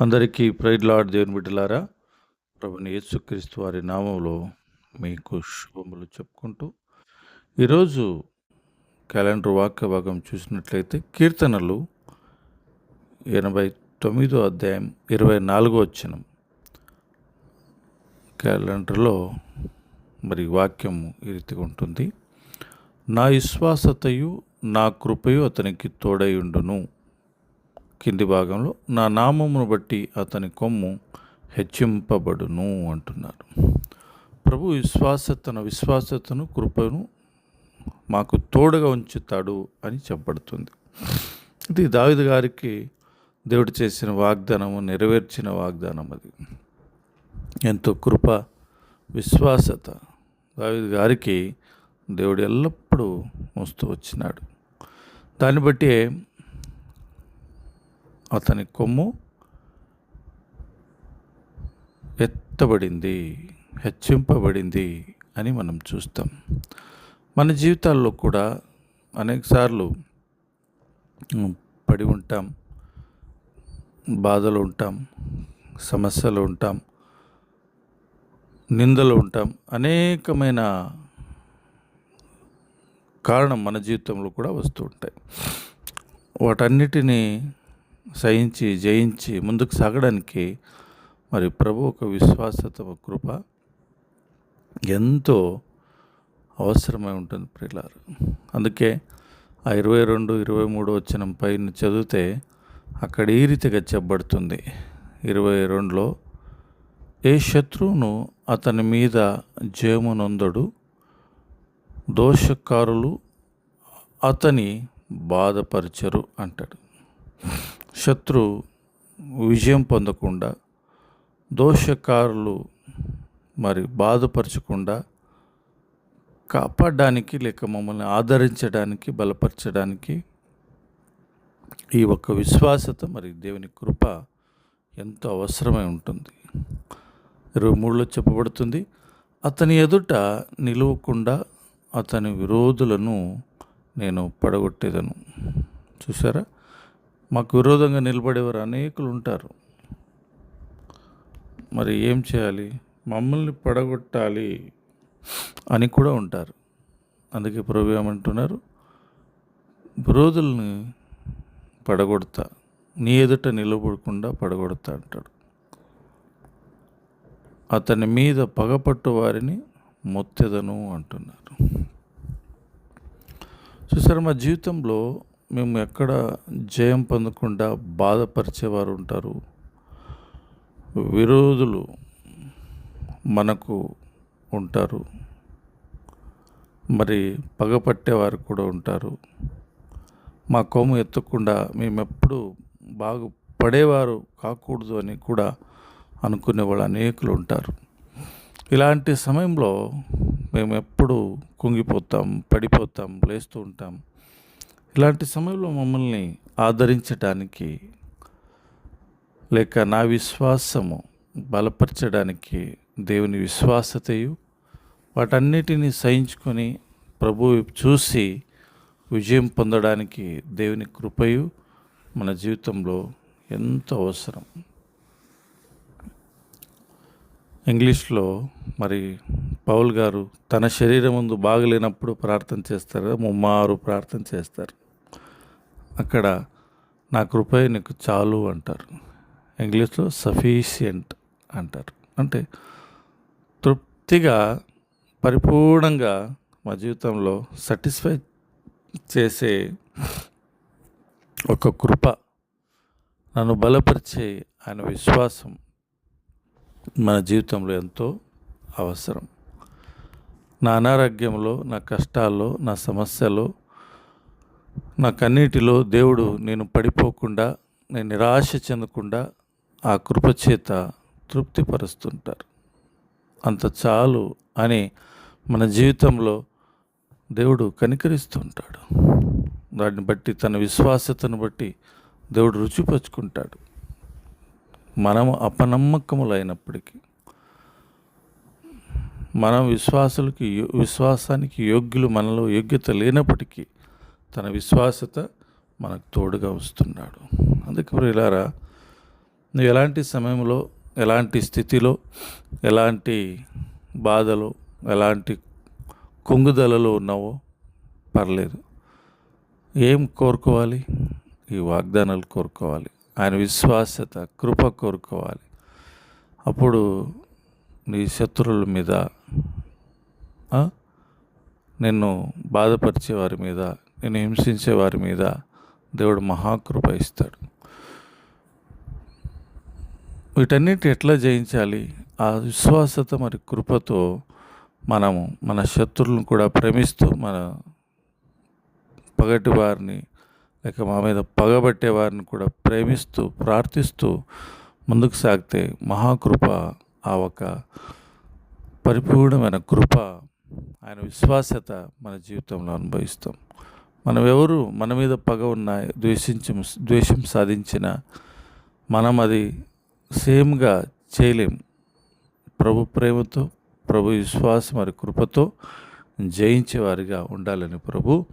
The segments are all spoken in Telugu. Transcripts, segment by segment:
అందరికీ ప్రైడ్ లార్డ్ దేవుని బిడ్డలారా ప్రభుని యేసుక్రీస్తు వారి నామంలో మీకు శుభములు చెప్పుకుంటూ ఈరోజు క్యాలెండర్ వాక్య భాగం చూసినట్లయితే కీర్తనలు ఎనభై తొమ్మిదో అధ్యాయం ఇరవై నాలుగో వచ్చిన క్యాలెండర్లో మరి వాక్యం ఈ రీతిగా ఉంటుంది. నా విశ్వాసతయు నా కృపయు అతనికి తోడయుండును కింది భాగంలో నా నామమును బట్టి అతని కొమ్ము హెచ్చింపబడును అంటున్నారు. ప్రభు విశ్వాస తన విశ్వాసతను కృపను మాకు తోడుగా ఉంచుతాడు అని చెప్పబడుతుంది. ఇది దావిద గారికి దేవుడు చేసిన వాగ్దానము నెరవేర్చిన వాగ్దానం అది. ఎంతో కృప విశ్వాసత దావిద గారికి దేవుడు ఎల్లప్పుడూ మోస్తూ వచ్చినాడు. దాన్ని బట్టి అతని కొమ్ము ఎత్తబడింది హెచ్చింపబడింది అని మనం చూస్తాం. మన జీవితాల్లో కూడా అనేకసార్లు పడి ఉంటాం బాధలు ఉంటాం సమస్యలు ఉంటాం నిందలు ఉంటాం. అనేకమైన కారణం మన జీవితంలో కూడా వస్తూ ఉంటాయి. వాటన్నిటినీ సహించి జయించి ముందుకు సాగడానికి మరి ప్రభు ఒక విశ్వాసత కృప ఎంతో అవసరమై ఉంటుంది ప్రిలారు అందుకే ఆ ఇరవై రెండు ఇరవై మూడు వచ్చిన పైన చదివితే అక్కడ ఈ రీతిగా చెప్పబడుతుంది. ఇరవై రెండులో ఏ శత్రువును అతని మీద జయమునొందడు? దోషకారులు అతని బాధపరచరు అంటాడు. శత్రు విజయం పొందకుండా దోషకారులు మరి బాధపరచకుండా కాపాడడానికి లేక మమ్మల్ని ఆదరించడానికి బలపరచడానికి ఈ ఒక్క విశ్వాసత మరి దేవుని కృప ఎంతో అవసరమై ఉంటుంది. ఇరవై మూడులో చెప్పబడుతుంది అతని ఎదుట నిలవకుండా అతని విరోధులను నేను పడగొట్టేదను. చూసారా మాకు విరోధంగా నిలబడేవారు అనేకులు ఉంటారు. మరి ఏం చేయాలి? మమ్మల్ని పడగొట్టాలి అని కూడా ఉంటారు. అందుకే ప్రభు ఏమంటున్నారు? విరోధుల్ని పడగొడతా నీ ఎదుట నిలబడకుండా పడగొడతా అంటాడు. అతని మీద పగపట్టు వారిని మొత్తెదను అంటున్నారు. చూసారు మా జీవితంలో మేము ఎక్కడ జయం పొందకుండా బాధపరిచేవారు ఉంటారు. విరోధులు మనకు ఉంటారు. మరి పగపట్టేవారు కూడా ఉంటారు. మా కొమ్ము ఎత్తకుండా మేమెప్పుడు బాగుపడేవారు కాకూడదు అని కూడా అనుకునేవాళ్ళు అనేకులు ఉంటారు. ఇలాంటి సమయంలో మేము ఎప్పుడు కుంగిపోతాం పడిపోతాం లేస్తూ ఉంటాం. ఇలాంటి సమయంలో మమ్మల్ని ఆదరించడానికి లేక నా విశ్వాసము బలపరచడానికి దేవుని విశ్వాసతయు వాటన్నిటిని సహించుకొని ప్రభు చూసి విజయం పొందడానికి దేవుని కృపయు మన జీవితంలో ఎంతో అవసరం. ఇంగ్లీష్లో మరి పౌల్ గారు తన శరీరం ముందు బాగలేనప్పుడు ప్రార్థన చేస్తారు? ముమ్మారు ప్రార్థన చేస్తారు. అక్కడ నా కృపే నీకు చాలు అంటారు. ఇంగ్లీష్లో సఫీషియంట్ అంటారు. అంటే తృప్తిగా పరిపూర్ణంగా మా జీవితంలో సాటిస్ఫై చేసే ఒక కృప నన్ను బలపరిచే ఆయన విశ్వాసం మన జీవితంలో ఎంతో అవసరం. నా అనారోగ్యంలో నా కష్టాల్లో నా సమస్యలో నా కన్నీటిలో దేవుడు నేను పడిపోకుండా నేను నిరాశ చెందకుండా ఆ కృపచేత తృప్తిపరుస్తుంటారు. అంత చాలు అని మన జీవితంలో దేవుడు కనికరిస్తుంటాడు దాన్ని బట్టి తన విశ్వాసతను బట్టి దేవుడు రుచిపరుచుకుంటాడు. మనము అపనమ్మకములైనప్పటికీ మనం విశ్వాసులకి యో- విశ్వాసానికి యోగ్యులు మనలో యోగ్యత లేనప్పటికీ తన విశ్వాసత మనకు తోడుగా వస్తున్నాడు. అందుకే ప్రియులారా నువ్వు ఎలాంటి సమయంలో ఎలాంటి స్థితిలో ఎలాంటి బాధలో ఎలాంటి కుంగుదలలో ఉన్నావో పర్లేదు. ఏం కోరుకోవాలి? ఈ వాగ్దానాలు కోరుకోవాలి. ఆయన విశ్వాసత కృప కోరుకోవాలి. అప్పుడు నీ శత్రువుల మీద నిన్ను బాధపరిచే వారి మీద నేను హింసించే వారి మీద దేవుడు మహాకృప ఇస్తాడు. వీటన్నిటి ఎట్లా జయించాలి? ఆ విశ్వాసత మరి కృపతో మనము మన శత్రువులను కూడా ప్రేమిస్తూ మన పగటి వారిని లేక మా మీద పగబట్టే వారిని కూడా ప్రేమిస్తూ ప్రార్థిస్తూ ముందుకు సాగితే మహాకృప ఆ ఒక పరిపూర్ణమైన కృప ఆయన విశ్వాసత మన జీవితంలో అనుభవిస్తాం. మనం ఎవరు మన మీద పగ ఉన్న ద్వేషించం ద్వేషం సాధించిన మనం అది సేమ్గా చేయలేం. ప్రభు ప్రేమతో ప్రభు విశ్వాసం మరి కృపతో జయించేవారిగా ఉండాలని ప్రభు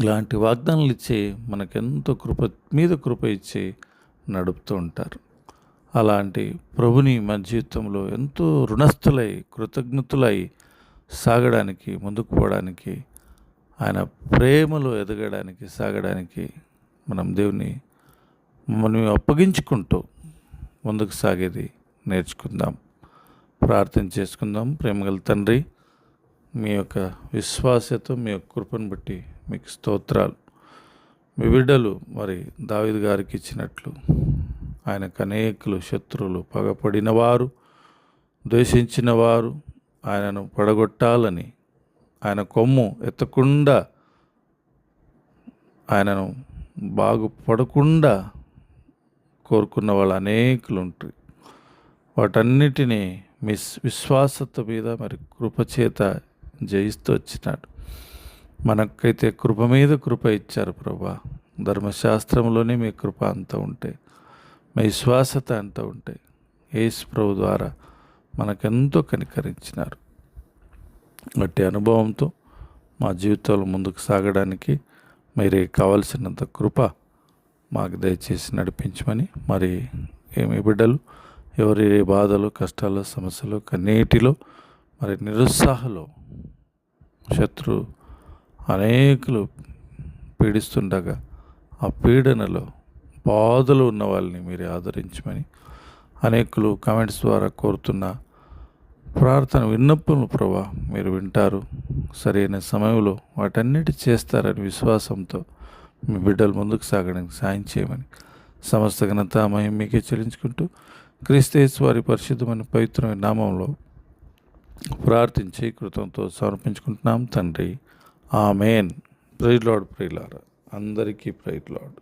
ఇలాంటి వాగ్దానాలు ఇచ్చి మనకెంతో కృప మీద కృప ఇచ్చి నడుపుతూ ఉంటారు. అలాంటి ప్రభుని మన జీవితంలో ఎంతో రుణస్థులై కృతజ్ఞతులై సాగడానికి ముందుకు పోవడానికి ఆయన ప్రేమలో ఎదగడానికి సాగడానికి మనం దేవుని మనం అప్పగించుకుంటూ ముందుకు సాగేది నేర్చుకుందాం. ప్రార్థన చేసుకుందాం. ప్రేమగల తండ్రి మీ యొక్క విశ్వాసతో మీ యొక్క కృపను బట్టి మీకు స్తోత్రాలు. మీ బిడ్డలు మరి దావిద్ గారికి ఇచ్చినట్లు ఆయనకు అనేకులు శత్రువులు పగపడిన వారు ద్వేషించిన వారు ఆయనను పడగొట్టాలని ఆయన కొమ్ము ఎత్తకుండా ఆయనను బాగుపడకుండా కోరుకున్న వాళ్ళు అనేకులు ఉంటారు. వాటన్నిటినీ మిస్ విశ్వాసత మీద మరి కృపచేత జయిస్తూ వచ్చినాడు. మనకైతే కృప మీద కృప ఇచ్చారు ప్రభా. ధర్మశాస్త్రంలోనే మీ కృప అంత ఉంటే మీ విశ్వాసత అంత ఉంటే యేసు ప్రభు ద్వారా మనకెంతో కనికరించినారు. వాటి అనుభవంతో మా జీవితంలో ముందుకు సాగడానికి మీరే కావలసినంత కృప మాకు దయచేసి నడిపించమని మరి ఏమి బిడ్డలు ఎవరి బాధలు కష్టాలు సమస్యలు కన్నీటిలో మరి నిరుత్సాహలో శత్రు అనేకులు పీడిస్తుండగా ఆ పీడనలో బాధలు ఉన్న వాళ్ళని మీరు ఆదరించమని అనేకులు కామెంట్స్ ద్వారా కోరుతున్న ప్రార్థన విన్నప్పులు ప్రభా మీరు వింటారు. సరైన సమయంలో వాటన్నిటి చేస్తారని విశ్వాసంతో మీ బిడ్డలు ముందుకు సాగడానికి సాయం చేయమని సమస్త ఘనత మహిమ మీకే చెల్లించుకుంటూ క్రీస్తేస్ వారి పరిశుద్ధమైన పవిత్రమైన నామంలో ప్రార్థించి కృతంతో సమర్పించుకుంటున్నాం తండ్రి. ఆమెన్. ప్రైడ్ లాడ్ ప్రైలారా అందరికీ ప్రైడ్ లాడ్